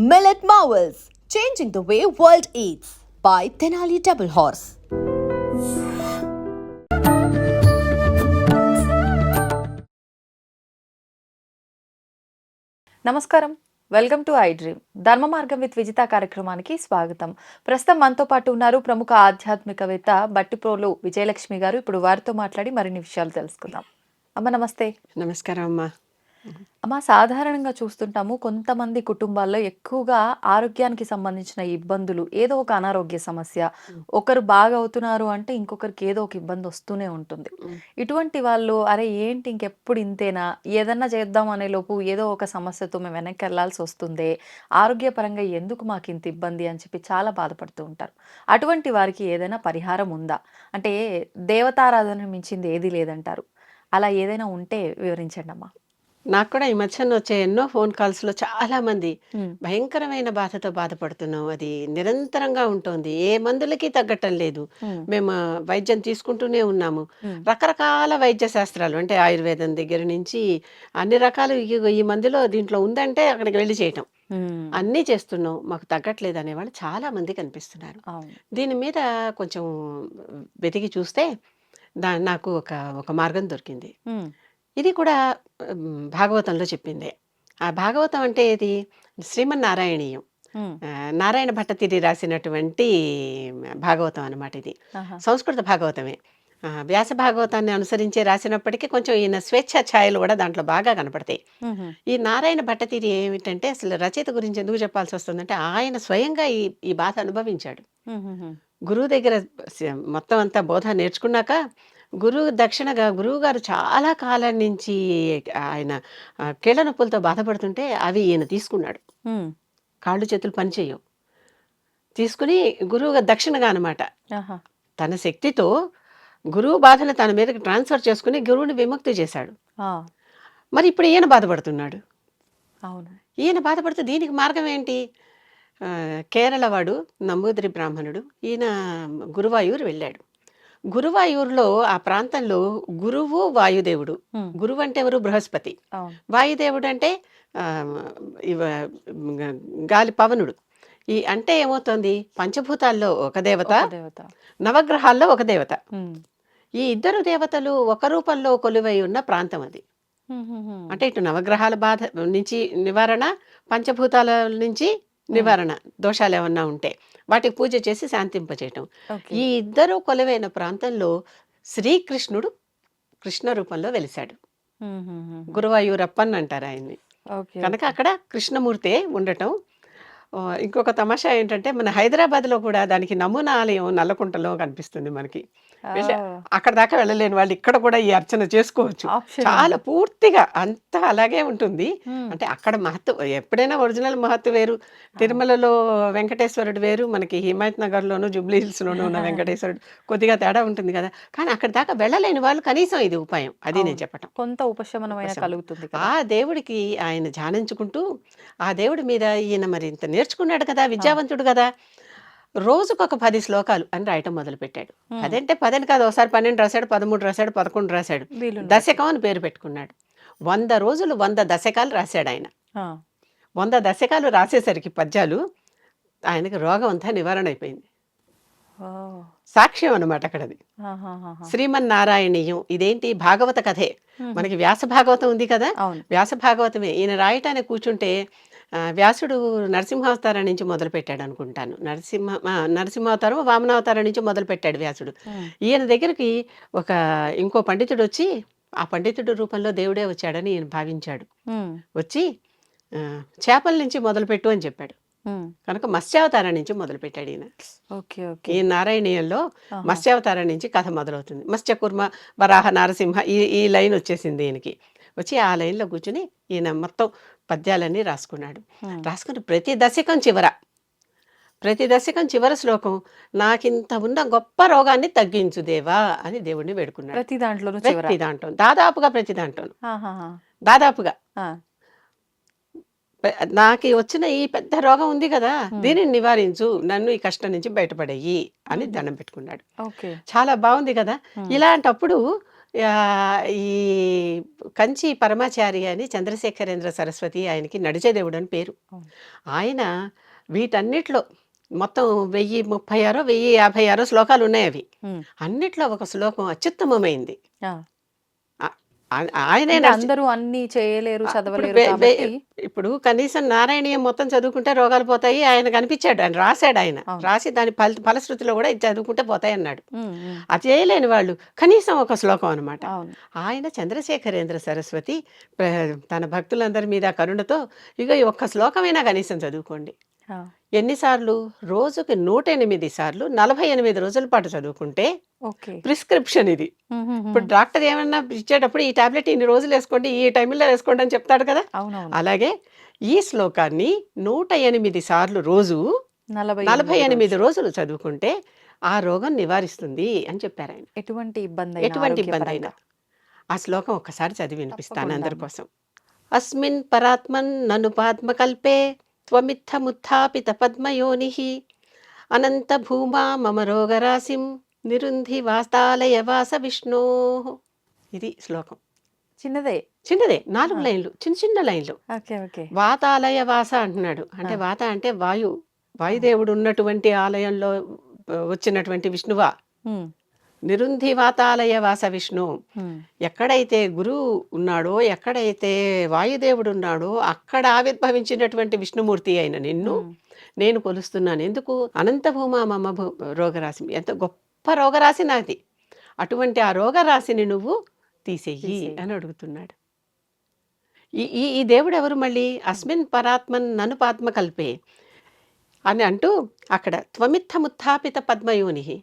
Millet Marvels, changing the way world eats by Tenali Double Horse. నమస్కారం. Welcome to iDream Dharma Margam with Vijitha కార్యక్రమానికి స్వాగతం. ప్రస్తుతం మనతో పాటు ఉన్నారు ప్రముఖ ఆధ్యాత్మికవేత్త బట్టిప్రోలు విజయలక్ష్మి గారు. ఇప్పుడు వారితో మాట్లాడి మరిన్ని విషయాలు తెలుసుకుందాం. అమ్మ నమస్తే. నమస్కారం అమ్మా. అమ్మ సాధారణంగా చూస్తుంటాము కొంతమంది కుటుంబాల్లో ఎక్కువగా ఆరోగ్యానికి సంబంధించిన ఇబ్బందులు ఏదో ఒక అనారోగ్య సమస్య. ఒకరు బాగా అవుతున్నారు అంటే ఇంకొకరికి ఏదో ఒక ఇబ్బంది వస్తూనే ఉంటుంది. ఇటువంటి వాళ్ళు అరే ఏంటి ఇంకెప్పుడు ఇంతేనా? ఏదన్నా చేద్దాం అనే లోపు ఏదో ఒక సమస్యతో మేము వెనక్కి వెళ్ళాల్సి వస్తుంది? ఆరోగ్యపరంగా ఎందుకు మాకు ఇంత ఇబ్బంది అని చెప్పి చాలా బాధపడుతూ ఉంటారు. అటువంటి వారికి ఏదైనా పరిహారం ఉందా? అంటే దేవతారాధన మించింది ఏది లేదంటారు. అలా ఏదైనా ఉంటే వివరించండి అమ్మా నాకు కూడా ఈ మధ్యన వచ్చే ఎన్నో ఫోన్ కాల్స్లో చాలా మంది ఉమ్, భయంకరమైన బాధతో బాధపడుతున్నాం. అది నిరంతరంగా ఉంటుంది. ఏ మందులకి తగ్గటం లేదు. మేము వైద్యం తీసుకుంటూనే ఉన్నాము. రకరకాల వైద్య శాస్త్రాలు అంటే ఆయుర్వేదం దగ్గర నుంచి అన్ని రకాలు ఈ- మందులో దీంట్లో ఉందంటే అక్కడికి వెళ్ళి చేయటం. అన్నీ చేస్తున్నాం. మాకు తగ్గట్లేదు అనేవాళ్ళు చాలా మంది కనిపిస్తున్నారు. దీని మీద కొంచెం వెతికి చూస్తే దా నాకు ఒక ఒక మార్గం దొరికింది. ఇది కూడా భాగవతంలో చెప్పిందే. ఆ భాగవతం అంటే ఇది శ్రీమన్నారాయణీయం. ఆ, నారాయణ భట్టతిరి రాసినటువంటి భాగవతం అన్నమాట ఇది. ఆహా, సంస్కృత భాగవతమే. వ్యాస భాగవతాన్ని అనుసరించే రాసినప్పటికీ కొంచెం ఈయన స్వేచ్ఛ ఛాయలు కూడా దాంట్లో బాగా కనపడతాయి. ఈ నారాయణ భట్టతిరి ఏమిటంటే అసలు రచయిత గురించి ఎందుకు చెప్పాల్సి వస్తుందంటే ఆయన స్వయంగా ఈ ఈ బాధ అనుభవించాడు. గురువు దగ్గర స- మొత్తం అంతా బోధ నేర్చుకున్నాక గురువు దక్షిణగా గురువు గారు చాలా కాలం నుంచి ఆయన కీళ్ళ నొప్పులతో బాధపడుతుంటే అవి ఈయన తీసుకున్నాడు. కాళ్ళు చేతులు పనిచేయవు తీసుకుని గురువుగా దక్షిణగా అనమాట తన శక్తితో గురువు బాధను తన మీదకి ట్రాన్స్ఫర్ చేసుకుని గురువుని విముక్తి చేశాడు. మరి ఇప్పుడు ఈయన బాధపడుతున్నాడు. అవును. ఈయన బాధపడుతూ దీనికి మార్గం ఏంటి? కేరళ వాడు నంబూదిరి బ్రాహ్మణుడు. ఈయన గురువాయూరు వెళ్ళాడు. గురువాయూరులో ఆ ప్రాంతంలో గురువు వాయుదేవుడు. గురువు అంటే ఎవరు బృహస్పతి వాయుదేవుడు అంటే గాలి పవనుడు. ఈ అంటే ఏమవుతుంది? పంచభూతాల్లో ఒక దేవత నవగ్రహాల్లో ఒక దేవత. ఈ ఇద్దరు దేవతలు ఒక రూపంలో కొలువై ఉన్న ప్రాంతం అది. అంటే ఇటు నవగ్రహాల బాధ నుంచి నివారణ పంచభూతాల నుంచి నివారణ దోషాలు ఏమన్నా ఉంటే వాటికి పూజ చేసి శాంతింపచేయటం. ఈ ఇద్దరు కొలువైన ప్రాంతంలో శ్రీకృష్ణుడు కృష్ణ రూపంలో వెలిశాడు. గురువాయూరప్పన్ అంటారు ఆయన్ని. కనుక అక్కడ కృష్ణమూర్తే ఉండటం ఇంకొక తమాషా ఏంటంటే మన హైదరాబాద్లో కూడా దానికి నమూనా ఆలయం నల్లకుంటలో కనిపిస్తుంది మనకి. వెళ్ళి అక్కడ దాకా వెళ్ళలేని వాళ్ళు ఇక్కడ కూడా ఈ అర్చన చేసుకోవచ్చు. ఆప్షన్ చాలా పూర్తిగా అంతా అలాగే ఉంటుంది. అంటే అక్కడ మహత్వ ఎప్పుడైనా ఒరిజినల్ మహత్వ వేరు. తిరుమలలో వెంకటేశ్వరుడు వేరు. మనకి హిమాయత్ నగర్లోను జూబ్లీ హిల్స్లోనూ ఉన్న వెంకటేశ్వరుడు కొద్దిగా తేడా ఉంటుంది కదా. కానీ అక్కడ దాకా వెళ్ళలేని వాళ్ళు కనీసం ఇది ఉపాయం. అది నేను అవును. చెప్పటం. కొంత ఉపశమనమైన ఉపశమనం. కలుగుతుంది కదా. ఆ దేవుడికి ఆయన ధ్యానించుకుంటూ ఆ దేవుడి మీద ఈయన మరి ఇంత నేర్చుకున్నాడు కదా విద్యావంతుడు కదా. రోజుకు ఒక పది శ్లోకాలు అని రాయటం మొదలుపెట్టాడు. అదంటే పదని కాదు ఒకసారి పన్నెండు రాశాడు పదమూడు రాశాడు పదకొండు రాశాడు. దశకం అని పేరు పెట్టుకున్నాడు. వంద రోజులు వంద దశకాలు రాశాడు ఆయన. వంద దశకాలు రాసేసరికి పద్యాలు ఆయనకి రోగం అంతా నివారణ అయిపోయింది. సాక్ష్యం అనమాట అక్కడది. శ్రీమన్నారాయణీయం ఇదేంటి భాగవత కథే? మనకి వ్యాస భాగవతం ఉంది కదా? వ్యాస భాగవతమే. ఈయన రాయటానికి కూర్చుంటే వ్యాసుడు నరసింహావతారం నుంచి మొదలు పెట్టాడు అనుకుంటాను. నరసింహ నరసింహావతారం వామనావతారం నుంచి మొదలు పెట్టాడు వ్యాసుడు ఈయన దగ్గరికి ఒక ఇంకో పండితుడు వచ్చి ఆ పండితుడు రూపంలో దేవుడే వచ్చాడని ఈయన భావించాడు. వచ్చి చేపల నుంచి మొదలుపెట్టు అని చెప్పాడు. కనుక మత్స్యావతారం నుంచి మొదలుపెట్టాడు ఈయన. Okay okay. ఈ నారాయణీయంలో. మత్స్యావతారం నుంచి కథ మొదలవుతుంది. మత్స్యకుర్మ వరాహ నారసింహ ఈ ఈ లైన్ వచ్చేసింది ఈయనకి. వచ్చి ఆ లైన్లో కూర్చుని ఈయన మొత్తం పద్యాలన్నీ రాసుకున్నాడు. రాసుకుని ప్రతి దశకం చివర ప్రతి దశకం చివర శ్లోకం నాకింత ఉన్న గొప్ప రోగాన్ని తగ్గించు దేవా అని దేవుడిని వేడుకున్నాడు. ప్రతి చివర ప్రతి దాంట్లో దాదాపుగా ప్రతి దాంట్లో. దాదాపుగా. నాకు వచ్చిన ఈ పెద్ద రోగం ఉంది కదా. దీనిని నివారించు నన్ను ఈ కష్టం నుంచి బయటపడేయి అని దండం పెట్టుకున్నాడు. ఓకే. చాలా బాగుంది కదా. ఇలాంటప్పుడు ఈ కంచి పరమాచారి అని చంద్రశేఖరేంద్ర సరస్వతి ఆయనకి నడిచేదేవుడు అని పేరు. ఆయన వీటన్నిటిలో మొత్తం 1036 1056 శ్లోకాలున్నాయవి. హ్మ్. అన్నిట్లో ఒక శ్లోకం అత్యుత్తమమైంది. ఆయనే అందరూ అన్నీ చేయలేరు, చదవలేరు ఇప్పుడు కనీసం నారాయణీయం మొత్తం చదువుకుంటే రోగాలు పోతాయి. ఆయన కనిపించాడు. ఆయన రాసాడాయన. అవును. రాసి దాని ఫల్ ఫలశ్రుతిలో కూడా ఇది చదువుకుంటే పోతాయన్నాడు. హ్మ్. హ్మ్. అది చేయలేని వాళ్ళు కనీసం ఒక శ్లోకం అనమాట. ఆయన చంద్రశేఖరేంద్ర సరస్వతి తన భక్తులందరి మీద కరుణతో ఇగో ఈ ఒక్క శ్లోకమైనా కనీసం చదువుకోండి. ఆ! ఎన్ని సార్లు? రోజుకి 108 సార్లు 48 రోజుల పాటు చదువుకుంటే. ప్రిస్క్రిప్షన్ ఇది. ఇప్పుడు డాక్టర్ ఏమన్నా ఇచ్చేటప్పుడు ఈ టాబ్లెట్ ఇన్ని రోజులు వేసుకోండి. ఈ టైంలో వేసుకోండి అని చెప్తాడు కదా! అలాగే ఈ శ్లోకాన్ని 108 సార్లు రోజు 48 48 రోజులు. చదువుకుంటే ఆ రోగం నివారిస్తుంది అని చెప్పారాయన. ఎటువంటి ఇబ్బందైనా ఎటువంటి ఇబ్బందైనా. ఆరోగ్యపరంగా. ఆ శ్లోకం ఒక్కసారి చదివి వినిపిస్తాను అందరి. కోసం. అస్మిన్ పరాత్మన్ నను పాద్మకల్పే త్వమిత్తముత్థాపిత పద్మయోనిః అనంత భూమా మమ రోగరాశిం నిరుంధి వాస్తాలయ వాస విష్ణోః. ఇది శ్లోకం. చిన్నదే. చిన్నదే 4 ఆ! లైన్లు. చిన్న చిన్న లైన్లు. ఓకే. ఓకే. వాతాలయ వాస అంటున్నాడు. అంటే! వాత అంటే వాయు. వాయుదేవుడు ఉన్నటువంటి ఆలయంలో వచ్చినటువంటి విష్ణువా. నిరుంధి వాతాలయ వాస విష్ణు. ఎక్కడైతే గురువు ఉన్నాడో, ఎక్కడైతే వాయుదేవుడు ఉన్నాడో అక్కడ ఆవిర్భవించినటువంటి విష్ణుమూర్తి అయిన నిన్ను. నేను కొలుస్తున్నాను. ఎందుకు? అనంత భూమా మమ భూ రోగరాశి. ఎంత గొప్ప రోగరాశి నాది. అటువంటి ఆ రోగరాశిని నువ్వు తీసేయి. అని అడుగుతున్నాడు. ఈ ఈ దేవుడు ఎవరు మళ్ళీ? అస్మిన్ పరాత్మన్ నను పాద్మకల్పే అని అంటూ అక్కడ త్వమిత్తముత్థాపిత పద్మయోనిః.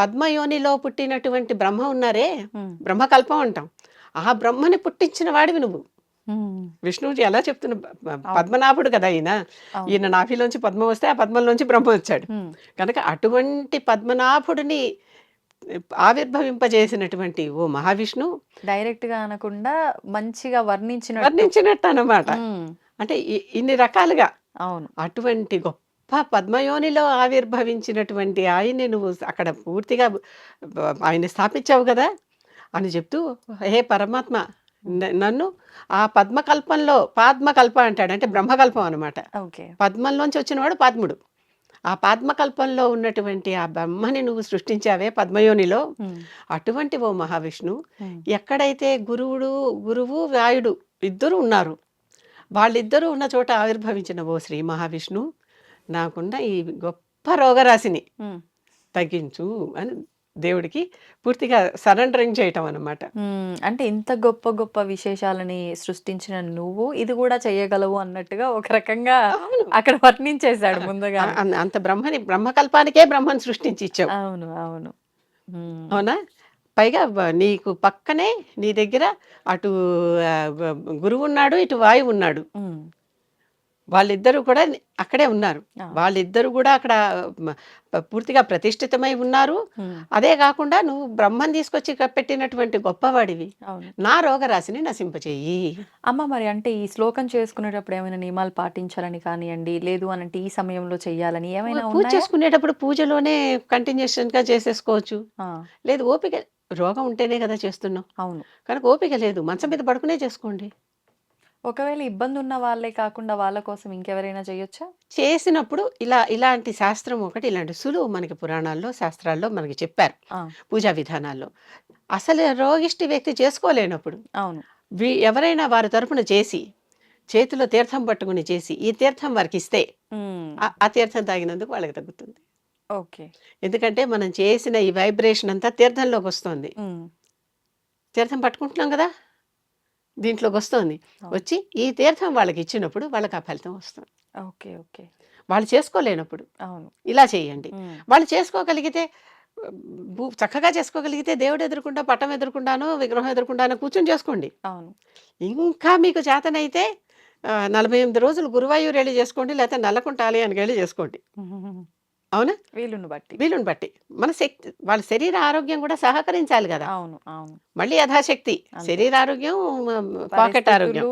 పద్మయోనిలో పుట్టినటువంటి బ్రహ్మ ఉన్నారే హ్మ్. బ్రహ్మకల్పం అంటాం. ఆ బ్రహ్మని పుట్టించిన వాడివి నువ్వు. విష్ణువు ఎలా చెప్తున్న. పద్మనాభుడు కదా ఈయన. ఈయన నాభిలోంచి పద్మం వస్తే ఆ పద్మంలోంచి బ్రహ్మ వచ్చాడు. కనుక అటువంటి పద్మనాభుడిని ఆవిర్భవింపజేసినటువంటి ఓ మహావిష్ణు డైరెక్ట్‌గా అనకుండా మంచిగా వర్ణించినట్టు. వర్ణించినట్టు అన్నమాట. హ్మ్. అంటే ఇన్ని రకాలుగా అవును. అటువంటి గొప్ప పద్మయోనిలో ఆవిర్భవించినటువంటి ఆయన్ని నువ్వు అక్కడ పూర్తిగా ఆయన్ని స్థాపించావు కదా! అని చెప్తూ హే పరమాత్మ నన్ను ఆ పద్మకల్పంలో పాద్మకల్ప అంటాడు. అంటే బ్రహ్మకల్పం అనమాట. ఓకే. పద్మంలోంచి వచ్చినవాడు పాద్ముడు. ఆ పాద్మకల్పంలో ఉన్నటువంటి ఆ బ్రహ్మని నువ్వు సృష్టించావే పద్మయోనిలో. అటువంటి ఓ మహావిష్ణు. ఎక్కడైతే గురువుడు గురువు వాయుడు ఇద్దరు ఉన్నారు. వాళ్ళిద్దరూ ఉన్న చోట ఆవిర్భవించిన ఓ శ్రీ మహావిష్ణు నాకున్న ఈ గొప్ప రోగరాశిని. తగ్గించు అని దేవుడికి పూర్తిగా సరెండరింగ్ చేయటం అన్నమాట. హ్మ్. అంటే ఇంత గొప్ప గొప్ప విశేషాలని సృష్టించిన నువ్వు ఇది గూడా చేయగలవు అన్నట్టుగా ఒక రకంగా. అక్కడ! ముందుగానే. అన్ అంత బ్రహ్మని బ్రహ్మకల్పానికే బ్రహ్మని సృష్టించి ఇచ్చావు. అవును. అవును. అవునా? పైగా నీకు పక్కనే నీ దగ్గర అటు ఆహ్, వ గురువున్నాడు. ఇటు వాయువున్నాడు. హ్మ్. వాళ్ళిద్దరూ కూడా అక్కడే ఉన్నారు. వాళ్ళిద్దరూ కూడా అక్కడ పూర్తిగా ప్రతిష్ఠితమై ఉన్నారు. అదే కాకుండా నువ్వు బ్రహ్మని తీసుకొచ్చి పెట్టినటువంటి గొప్పవాడివి. నా రోగరాశిని నశింపచేయి. అమ్మ మరి అంటే ఈ శ్లోకం చేసుకునేటప్పుడు ఏమైనా నియమాలు పాటించాలని కానియండి, లేదు అనంటే ఈ సమయంలో చెయ్యాలని పూ ఏమైనా పూజ? చేసుకునేటప్పుడు పూజలోనే కంటిన్యూషన్‌గా చేసేసుకోవచ్చు. ఆ! లేదు ఓపిక రోగం ఉంటేనే కదా చేస్తున్నాం. అవును. కనుక ఓపిక లేదు. మంచం మీద పడుకునే చేసుకోండి. ఒకవేళ ఇబ్బందున్న వాళ్ళే కాకుండా వాళ్ళ కోసం ఇంకెవరైనా చేయొచ్చా? చేసినప్పుడు ఇలా ఇలాంటి శాస్త్రం ఒకటి ఇలాంటి సులువు మనకి పురాణాల్లో, శాస్త్రాల్లో మనకి చెప్పారు. ఆ! పూజా విధానాల్లో. అసలు రోగిష్టి వ్యక్తి చేసుకోలేనప్పుడు అవును. వి ఎవరైనా వారి తరపున చేసి, చేతిలో తీర్థం పట్టుకొని చేసి, ఈ తీర్థం వారికిస్తే హ్మ్. ఆ ఆ తీర్థం తాగినందుకు వాళ్ళకి తగ్గుతుంది. ఓకే. ఎందుకంటే మనం చేసిన ఈ వైబ్రేషన్ అంతా తీర్థంలోకొస్తోంది. హ్మ్. తీర్థం పట్టుకుంటున్నాం కదా! దీంట్లోకొస్తోంది. అవును. వచ్చి ఈ తీర్థం వాళ్ళకిచ్చినప్పుడు వాళ్ళకి ఆ ఫలితం వస్తుంది. ఓకే. ఓకే. వాళ్ళు చేసుకోలేనప్పుడు అవును. ఇలా చేయండి. వాళ్ళు చేసుకోగలిగితే చక్కగా చేసుకోగలిగితే దేవుడు ఎదురుగుండా, పటం ఎదురుగుండానో, విగ్రహం ఎదురుగుండానో కూర్చొని చేసుకోండి. అవును. ఇంకా మీకు చేతనైతే ఆహ్, 48 రోజులు గురువాయూరెళ్ళి చేసుకోండి. లేతే నల్లకుంట ఆలయానికెళ్ళి చేసుకోండి. అవునా? వీలుని బట్టి. వీలుని బట్టి. మన శక్తి వాళ్ళ శరీర ఆరోగ్యం కూడా సహకరించాలి గదా! అవును. అవును. మళ్ళీ యథాశక్తి. అంతే. శరీరారోగ్యం, మ పాకెట్ ఆరోగ్యం.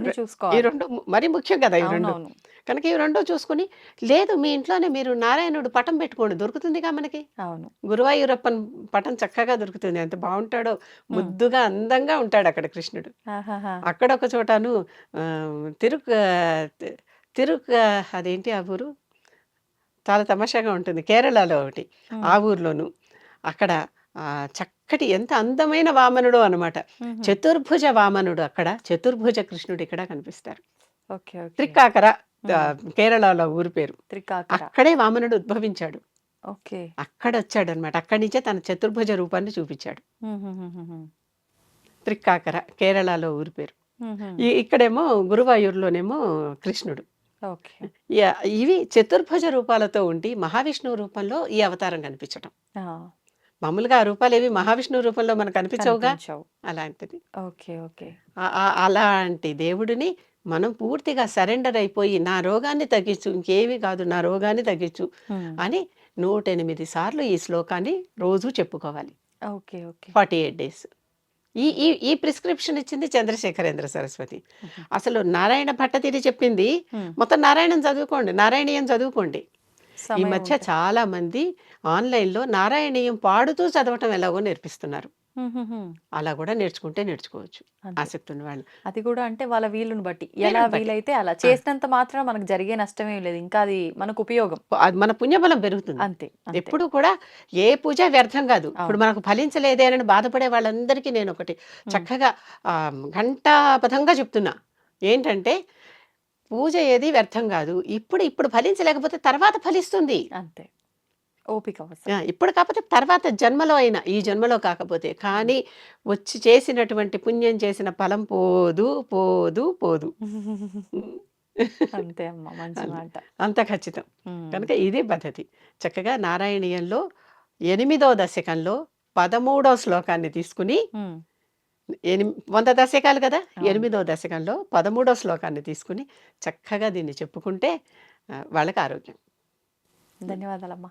రె ఈ చూసుకోవాలి. 2 మరీ ముఖ్యం కదా! ఈ 2. అవునవును. కనుక ఇవి రెండో చూసుకుని లేదు మీ ఇంట్లోనే మీరు నారాయణుడు పటం పెట్టుకోండి దొరుకుతుందిగా మనకి అవును గురువాయూరప్పన్ పటం చక్కగా దొరుకుతుంది ఎంత బాగుంటాడో ముద్దుగా అందంగా ఉంటాడు అక్కడ కృష్ణుడు. అక్కడ ఒక చోటను తిరుక్ తిరుక్ అదేంటి ఆ ఊరు చాలా తమాషాగా ఉంటుంది. కేరళలో ఒకటి. ఆ ఊర్లోను అక్కడ ఆ, చక్కటి ఎంత అందమైన వామనుడు అనమాట. చతుర్భుజ వామనుడు అక్కడ చతుర్భుజ కృష్ణుడు ఇక్కడ కనిపిస్తారు. ఆ, కేరళలో ఊరి పేరు. త్రికాకర. అక్కడే వామనుడు ఉద్భవించాడు. అక్కడ వచ్చాడు అనమాట అక్కడి నుంచే తన చతుర్భుజ రూపాన్ని చూపించాడు. త్రిక్కాకర కేరళలో ఊరి పేరు. ఇక్కడేమో గురువాయూరులోనేమో కృష్ణుడు. ఇవి చతుర్భుజ రూపాలతో ఉండి మహావిష్ణువు రూపంలో ఈ అవతారం కనిపించటం. ఆ, మామూలుగా ఆ రూపాలు ఏవి మహావిష్ణువు రూపంలో మనకు కనిపించవుగా? కనిపించవు. అలాంటిది. Okay okay. అలాంటి దేవుడిని మనం పూర్తిగా సరెండర్ అయిపోయి నా రోగాన్ని తగ్గించు ఇంకేమీ కాదు నా రోగాన్ని తగ్గించు. అని నూట ఎనిమిది సార్లు ఈ శ్లోకాన్ని రోజు చెప్పుకోవాలి. Okay okay. Forty eight days. ఈ ఈ ఈ ప్రిస్క్రిప్షన్ ఇచ్చింది చంద్రశేఖరేంద్ర సరస్వతి అసలు నారాయణ భట్టతిరి చెప్పింది. మొత్తం నారాయణం చదువుకోండి నారాయణీయం చదువుకోండి ఈ మధ్య. చాలా మంది ఆన్లైన్లో నారాయణీయం పాడుతూ చదవటం ఎలాగో నేర్పిస్తున్నారు అలా కూడా నేర్చుకుంటే నేర్చుకోవచ్చు అంతే. ఆసక్తి ఉన్న వాళ్ళు అది కూడా అంటే వాళ్ళ వీలుని బట్టి. వీలుని ఎలా బట్టి. వీలైతే అలా. చేసినంత మాత్రం మనకు జరిగే నష్టం ఏం లేదు. ఇంకా అది మనకు ఉపయోగం. అది మన పుణ్యబలం పెరుగుతుంది. అంతే అంతే. ఎప్పుడు కూడా ఏ పూజ వ్యర్థం కాదు. ఇప్పుడు మనకు ఫలించలేదే అని బాధపడే వాళ్ళందరికీ నేను ఒకటి చక్కగా ఘంటాపథంగా చెప్తున్నా. ఏంటంటే పూజ ఏది వ్యర్థం కాదు. ఇప్పుడు ఇప్పుడు ఫలించలేకపోతే తర్వాత ఫలిస్తుంది. అంతే. ఓపిక ఇప్పుడు కాకపోతే తర్వాత జన్మలో అయినా ఈ జన్మలో కాకపోతే కానీ వచ్చి చేసినటువంటి పుణ్యం చేసిన ఫలం పోదు పోదు పోదు. అంతే అమ్మ మంచి అంతే. మాట. అంత ఖచ్చితం. కనుక ఇదే పద్ధతి. చక్కగా నారాయణీయంలో ఎనిమిదో దశకంలో పదమూడో శ్లోకాన్ని తీసుకుని. ఎనిమి వంద దశకాలు కదా. ఎనిమిదో దశకంలో పదమూడో శ్లోకాన్ని తీసుకుని చక్కగా దీన్ని చెప్పుకుంటే వాళ్ళకి ఆరోగ్యం. ధన్యవాదాలమ్మా.